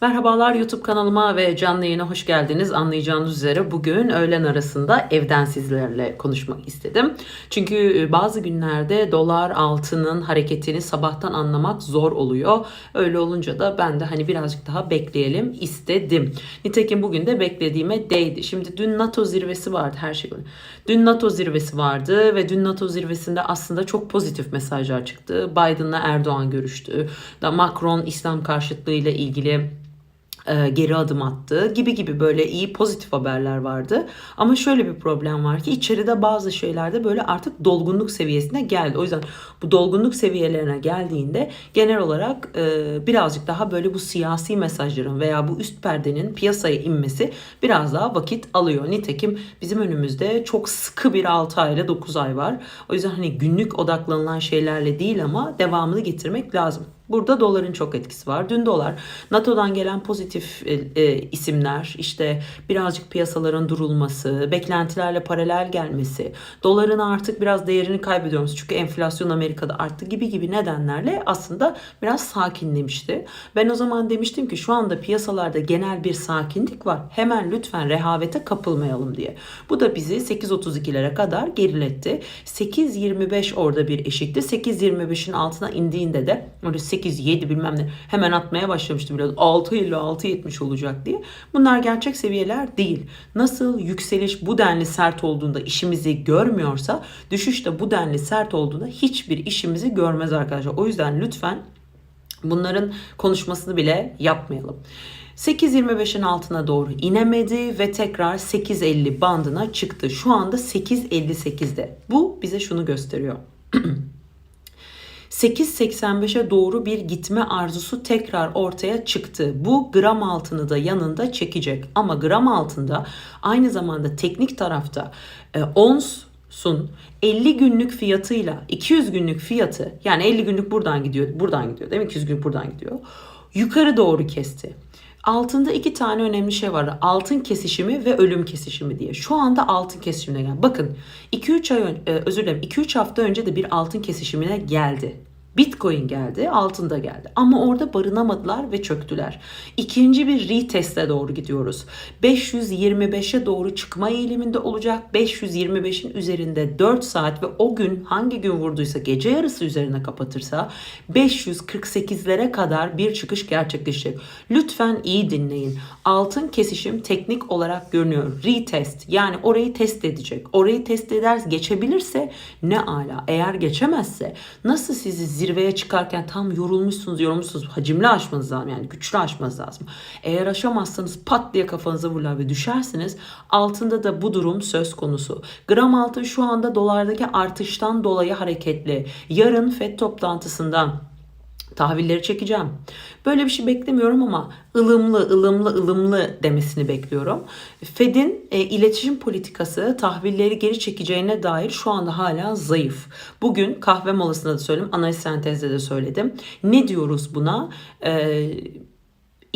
Merhabalar YouTube kanalıma ve canlı yayına hoş geldiniz. Anlayacağınız üzere bugün öğlen arasında evden sizlerle konuşmak istedim. Çünkü bazı günlerde dolar altının hareketini sabahtan anlamak zor oluyor. Öyle olunca da ben de hani birazcık daha bekleyelim istedim. Nitekim bugün de beklediğime değdi. Şimdi dün NATO zirvesi vardı her şey. Dün NATO zirvesi vardı ve dün NATO zirvesinde aslında çok pozitif mesajlar çıktı. Biden'la Erdoğan görüştü. Da Macron İslam karşıtlığı ile ilgili e, geri adım attı gibi gibi böyle iyi pozitif haberler vardı. Ama şöyle bir problem var ki içeride bazı şeylerde böyle artık dolgunluk seviyesine geldi. O yüzden bu dolgunluk seviyelerine geldiğinde genel olarak e, birazcık daha böyle bu siyasi mesajların veya bu üst perdenin piyasaya inmesi biraz daha vakit alıyor. Nitekim bizim önümüzde çok sıkı bir 6 ay ile 9 ay var. O yüzden hani günlük odaklanılan şeylerle değil ama devamını getirmek lazım. Burada doların çok etkisi var. Dün dolar NATO'dan gelen pozitif e, e, isimler işte birazcık piyasaların durulması, beklentilerle paralel gelmesi, doların artık biraz değerini kaybediyoruz. Çünkü enflasyon Amerika'da arttı gibi gibi nedenlerle aslında biraz sakinlemişti. Ben o zaman demiştim ki şu anda piyasalarda genel bir sakinlik var. Hemen lütfen rehavete kapılmayalım diye. Bu da bizi 8.32'lere kadar geriletti. 8.25 orada bir eşikti. 8.25'in altına indiğinde de öyle 8, 7 bilmem ne hemen atmaya başlamıştı biraz. 6 ile 6.70 olacak diye. Bunlar gerçek seviyeler değil. Nasıl yükseliş bu denli sert olduğunda işimizi görmüyorsa düşüş de bu denli sert olduğunda hiçbir işimizi görmez arkadaşlar. O yüzden lütfen bunların konuşmasını bile yapmayalım. 8.25'in altına doğru inemedi ve tekrar 8.50 bandına çıktı. Şu anda 8.58'de. Bu bize şunu gösteriyor. 8.85'e doğru bir gitme arzusu tekrar ortaya çıktı. Bu gram altını da yanında çekecek. Ama gram altında aynı zamanda teknik tarafta e, ons sun 50 günlük fiyatıyla 200 günlük fiyatı yani 50 günlük buradan gidiyor buradan gidiyor değil mi 200 günlük buradan gidiyor yukarı doğru kesti. Altında iki tane önemli şey var. Altın kesişimi ve ölüm kesişimi diye. Şu anda altın kesişimine gel. Bakın 2-3 ay önce, özür dilerim 2-3 hafta önce de bir altın kesişimine geldi. Bitcoin geldi, altın da geldi. Ama orada barınamadılar ve çöktüler. İkinci bir reteste doğru gidiyoruz. 525'e doğru çıkma eğiliminde olacak. 525'in üzerinde 4 saat ve o gün hangi gün vurduysa gece yarısı üzerine kapatırsa 548'lere kadar bir çıkış gerçekleşecek. Lütfen iyi dinleyin. Altın kesişim teknik olarak görünüyor. Retest yani orayı test edecek. Orayı test eder geçebilirse ne ala. Eğer geçemezse nasıl sizi zirveye çıkarken tam yorulmuşsunuz yorulmuşsunuz hacimli aşmanız lazım yani güçlü aşmanız lazım. Eğer aşamazsanız pat diye kafanıza vururlar ve düşersiniz. Altında da bu durum söz konusu. Gram altın şu anda dolardaki artıştan dolayı hareketli. Yarın FED toplantısından tahvilleri çekeceğim. Böyle bir şey beklemiyorum ama ılımlı, ılımlı, ılımlı demesini bekliyorum. Fed'in e, iletişim politikası tahvilleri geri çekeceğine dair şu anda hala zayıf. Bugün kahve molasında da söyledim, analiz sentezde de söyledim. Ne diyoruz buna? Eee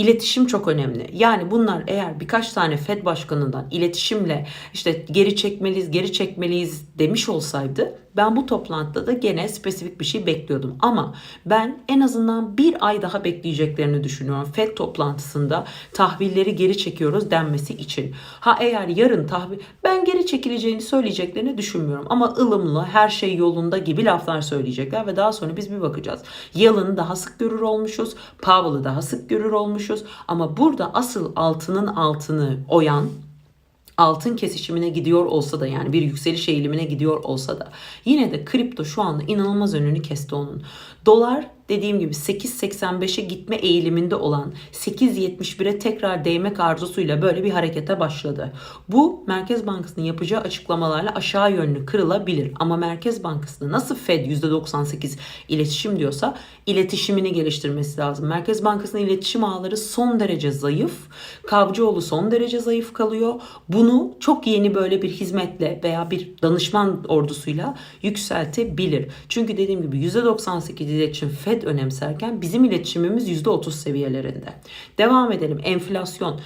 İletişim çok önemli. Yani bunlar eğer birkaç tane Fed başkanından iletişimle işte geri çekmeliyiz, geri çekmeliyiz demiş olsaydı ben bu toplantıda da gene spesifik bir şey bekliyordum. Ama ben en azından bir ay daha bekleyeceklerini düşünüyorum. FED toplantısında tahvilleri geri çekiyoruz denmesi için. Ha eğer yarın tahvil ben geri çekileceğini söyleyeceklerini düşünmüyorum. Ama ılımlı her şey yolunda gibi laflar söyleyecekler ve daha sonra biz bir bakacağız. Yalın'ı daha sık görür olmuşuz. Powell'ı daha sık görür olmuşuz. Ama burada asıl altının altını oyan altın kesişimine gidiyor olsa da yani bir yükseliş eğilimine gidiyor olsa da yine de kripto şu anda inanılmaz önünü kesti onun. Dolar dediğim gibi 8.85'e gitme eğiliminde olan 8.71'e tekrar değmek arzusuyla böyle bir harekete başladı. Bu Merkez Bankası'nın yapacağı açıklamalarla aşağı yönlü kırılabilir. Ama Merkez Bankası'nda nasıl Fed %98 iletişim diyorsa iletişimini geliştirmesi lazım. Merkez Bankası'nın iletişim ağları son derece zayıf. Kavcıoğlu son derece zayıf kalıyor. Bunu çok yeni böyle bir hizmetle veya bir danışman ordusuyla yükseltebilir. Çünkü dediğim gibi %98 iletişim Fed önemserken bizim iletişimimiz %30 seviyelerinde. Devam edelim. Enflasyon.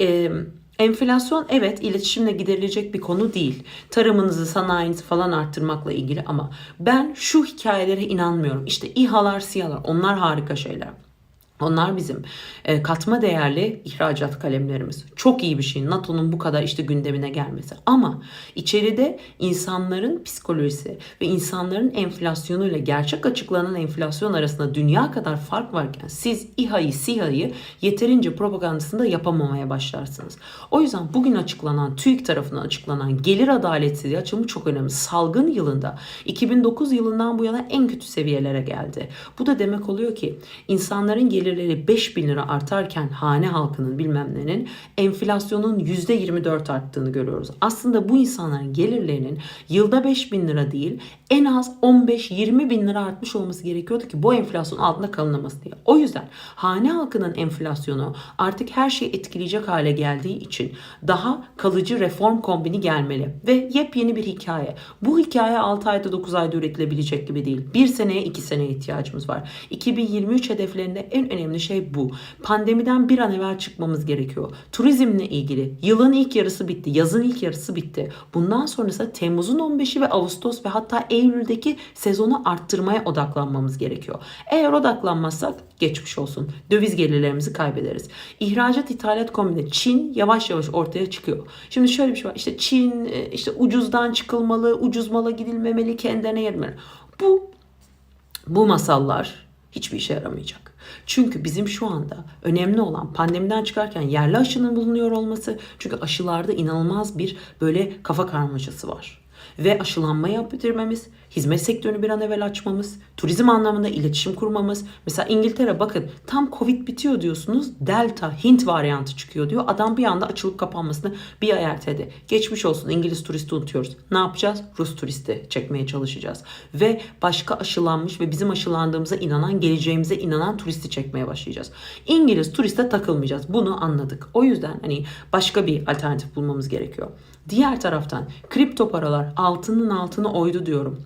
Ee, Enflasyon evet iletişimle giderilecek bir konu değil. Tarımınızı, sanayinizi falan arttırmakla ilgili ama ben şu hikayelere inanmıyorum. İşte İHA'lar, SİHA'lar onlar harika şeyler. Onlar bizim e, katma değerli ihracat kalemlerimiz. Çok iyi bir şey NATO'nun bu kadar işte gündemine gelmesi. Ama içeride insanların psikolojisi ve insanların enflasyonuyla gerçek açıklanan enflasyon arasında dünya kadar fark varken siz İHA'yı SİHA'yı yeterince propagandasında yapamamaya başlarsınız. O yüzden bugün açıklanan TÜİK tarafından açıklanan gelir adaletsizliği açılımı çok önemli. Salgın yılında 2009 yılından bu yana en kötü seviyelere geldi. Bu da demek oluyor ki insanların gelir gelirleri 5 bin lira artarken hane halkının bilmem nenin enflasyonun %24 arttığını görüyoruz. Aslında bu insanların gelirlerinin yılda 5 bin lira değil en az 15-20 bin lira artmış olması gerekiyordu ki bu enflasyon altında kalınaması diye. O yüzden hane halkının enflasyonu artık her şeyi etkileyecek hale geldiği için daha kalıcı reform kombini gelmeli. Ve yepyeni bir hikaye. Bu hikaye 6 ayda 9 ayda üretilebilecek gibi değil. 1 seneye 2 seneye ihtiyacımız var. 2023 hedeflerinde en önemli şey bu. Pandemiden bir an evvel çıkmamız gerekiyor. Turizmle ilgili yılın ilk yarısı bitti. Yazın ilk yarısı bitti. Bundan sonrası Temmuz'un 15'i ve Ağustos ve hatta Eylül'deki sezonu arttırmaya odaklanmamız gerekiyor. Eğer odaklanmazsak geçmiş olsun. Döviz gelirlerimizi kaybederiz. İhracat ithalat kombini Çin yavaş yavaş ortaya çıkıyor. Şimdi şöyle bir şey var. İşte Çin e, işte ucuzdan çıkılmalı, ucuz mala gidilmemeli, kendine yetmeli. Bu bu masallar hiçbir işe yaramayacak. Çünkü bizim şu anda önemli olan pandemiden çıkarken yerli aşının bulunuyor olması. Çünkü aşılarda inanılmaz bir böyle kafa karmaşası var ve aşılanma yaptırmamız, hizmet sektörünü bir an evvel açmamız, turizm anlamında iletişim kurmamız. Mesela İngiltere bakın tam Covid bitiyor diyorsunuz. Delta Hint varyantı çıkıyor diyor. Adam bir anda açılıp kapanmasını bir ay erteledi. Geçmiş olsun İngiliz turisti unutuyoruz. Ne yapacağız? Rus turisti çekmeye çalışacağız. Ve başka aşılanmış ve bizim aşılandığımıza inanan, geleceğimize inanan turisti çekmeye başlayacağız. İngiliz turiste takılmayacağız. Bunu anladık. O yüzden hani başka bir alternatif bulmamız gerekiyor. Diğer taraftan kripto paralar altının altını oydu diyorum.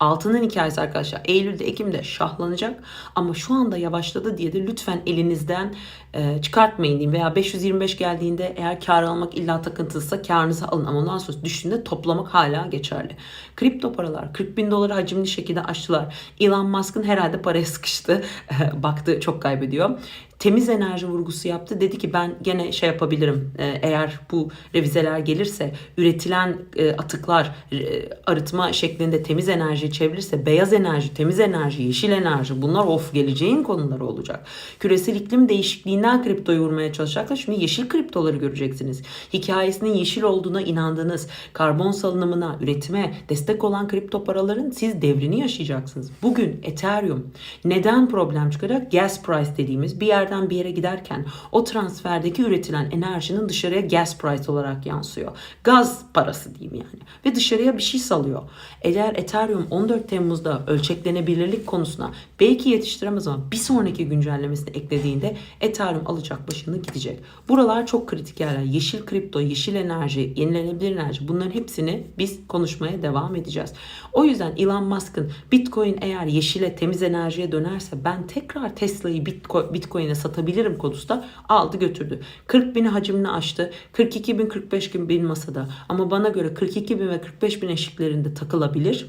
Altının hikayesi arkadaşlar Eylül'de Ekim'de şahlanacak ama şu anda yavaşladı diye de lütfen elinizden e, çıkartmayın diyeyim veya 525 geldiğinde eğer kar almak illa takıntılıysa karınızı alın ama ondan sonra düştüğünde toplamak hala geçerli. Kripto paralar 40 bin doları hacimli şekilde aştılar. Elon Musk'ın herhalde paraya sıkıştı. Baktı çok kaybediyor temiz enerji vurgusu yaptı. Dedi ki ben gene şey yapabilirim e, eğer bu revizeler gelirse üretilen e, atıklar e, arıtma şeklinde temiz enerji çevrilirse beyaz enerji, temiz enerji, yeşil enerji bunlar of geleceğin konuları olacak. Küresel iklim değişikliğinden kriptoyu vurmaya çalışacaklar. Şimdi yeşil kriptoları göreceksiniz. Hikayesinin yeşil olduğuna inandığınız karbon salınımına, üretime destek olan kripto paraların siz devrini yaşayacaksınız. Bugün Ethereum neden problem çıkacak? Gas price dediğimiz bir yer yerden bir yere giderken o transferdeki üretilen enerjinin dışarıya gas price olarak yansıyor. Gaz parası diyeyim yani. Ve dışarıya bir şey salıyor. Eğer Ethereum 14 Temmuz'da ölçeklenebilirlik konusuna belki yetiştiremez ama bir sonraki güncellemesini eklediğinde Ethereum alacak başını gidecek. Buralar çok kritik yerler. Yeşil kripto, yeşil enerji, yenilenebilir enerji bunların hepsini biz konuşmaya devam edeceğiz. O yüzden Elon Musk'ın Bitcoin eğer yeşile, temiz enerjiye dönerse ben tekrar Tesla'yı Bitcoin'e satabilirim konusunda aldı götürdü. 40 bini hacimini aştı. 42 bin 45 bin masada. Ama bana göre 42 bin ve 45 bin eşiklerinde takılabilir.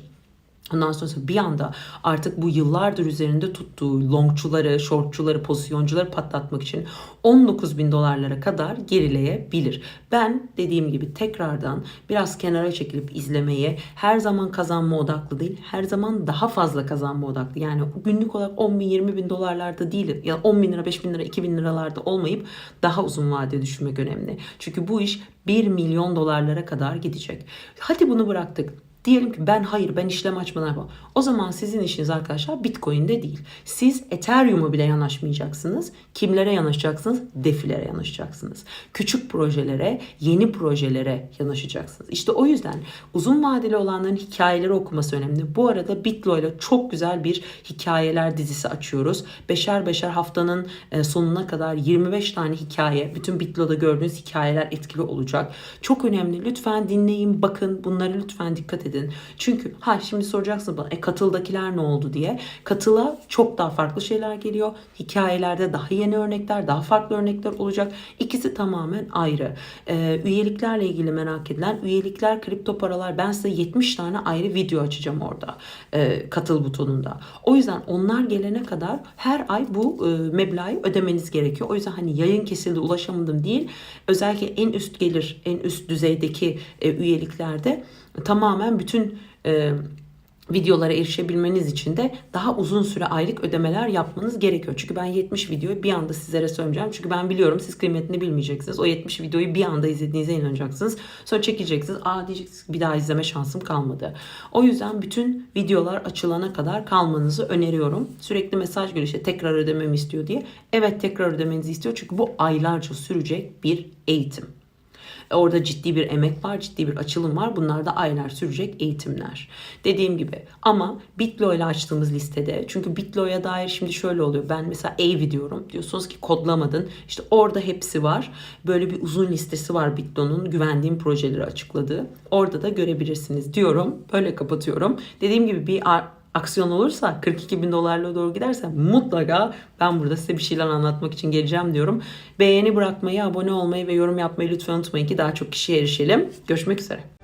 Ondan sonra bir anda artık bu yıllardır üzerinde tuttuğu longçuları, shortçuları, pozisyoncuları patlatmak için 19 bin dolarlara kadar gerileyebilir. Ben dediğim gibi tekrardan biraz kenara çekilip izlemeye her zaman kazanma odaklı değil, her zaman daha fazla kazanma odaklı. Yani günlük olarak 10 bin, 20 bin dolarlarda değil, ya 10 bin lira, 5 bin lira, 2 bin liralarda olmayıp daha uzun vadede düşünmek önemli. Çünkü bu iş 1 milyon dolarlara kadar gidecek. Hadi bunu bıraktık Diyelim ki ben hayır ben işlem açmadan yapamam. O zaman sizin işiniz arkadaşlar Bitcoin'de değil. Siz Ethereum'a bile yanaşmayacaksınız. Kimlere yanaşacaksınız? Defilere yanaşacaksınız. Küçük projelere, yeni projelere yanaşacaksınız. İşte o yüzden uzun vadeli olanların hikayeleri okuması önemli. Bu arada Bitlo ile çok güzel bir hikayeler dizisi açıyoruz. Beşer beşer haftanın e, sonuna kadar 25 tane hikaye, bütün Bitlo'da gördüğünüz hikayeler etkili olacak. Çok önemli. Lütfen dinleyin, bakın. Bunları lütfen dikkat edin edin. Çünkü ha şimdi soracaksın bana e katıldakiler ne oldu diye. Katıla çok daha farklı şeyler geliyor. Hikayelerde daha yeni örnekler, daha farklı örnekler olacak. İkisi tamamen ayrı. Ee, üyeliklerle ilgili merak edilen üyelikler, kripto paralar ben size 70 tane ayrı video açacağım orada. e, katıl butonunda. O yüzden onlar gelene kadar her ay bu e, meblağı ödemeniz gerekiyor. O yüzden hani yayın kesildi ulaşamadım değil. Özellikle en üst gelir, en üst düzeydeki e, üyeliklerde tamamen bütün e, videolara erişebilmeniz için de daha uzun süre aylık ödemeler yapmanız gerekiyor. Çünkü ben 70 videoyu bir anda sizlere söyleyeceğim. Çünkü ben biliyorum siz kıymetini bilmeyeceksiniz. O 70 videoyu bir anda izlediğinize inanacaksınız. Sonra çekeceksiniz. Aa diyeceksiniz bir daha izleme şansım kalmadı. O yüzden bütün videolar açılana kadar kalmanızı öneriyorum. Sürekli mesaj geliyor işte tekrar ödememi istiyor diye. Evet tekrar ödemenizi istiyor. Çünkü bu aylarca sürecek bir eğitim. Orada ciddi bir emek var, ciddi bir açılım var. Bunlar da aylar sürecek eğitimler. Dediğim gibi ama Bitlo ile açtığımız listede çünkü Bitlo'ya dair şimdi şöyle oluyor. Ben mesela Avi diyorum. Diyorsunuz ki kodlamadın. İşte orada hepsi var. Böyle bir uzun listesi var Bitlo'nun güvendiğim projeleri açıkladığı. Orada da görebilirsiniz diyorum. Böyle kapatıyorum. Dediğim gibi bir aksiyon olursa 42 bin dolarla doğru giderse mutlaka ben burada size bir şeyler anlatmak için geleceğim diyorum. Beğeni bırakmayı, abone olmayı ve yorum yapmayı lütfen unutmayın ki daha çok kişiye erişelim. Görüşmek üzere.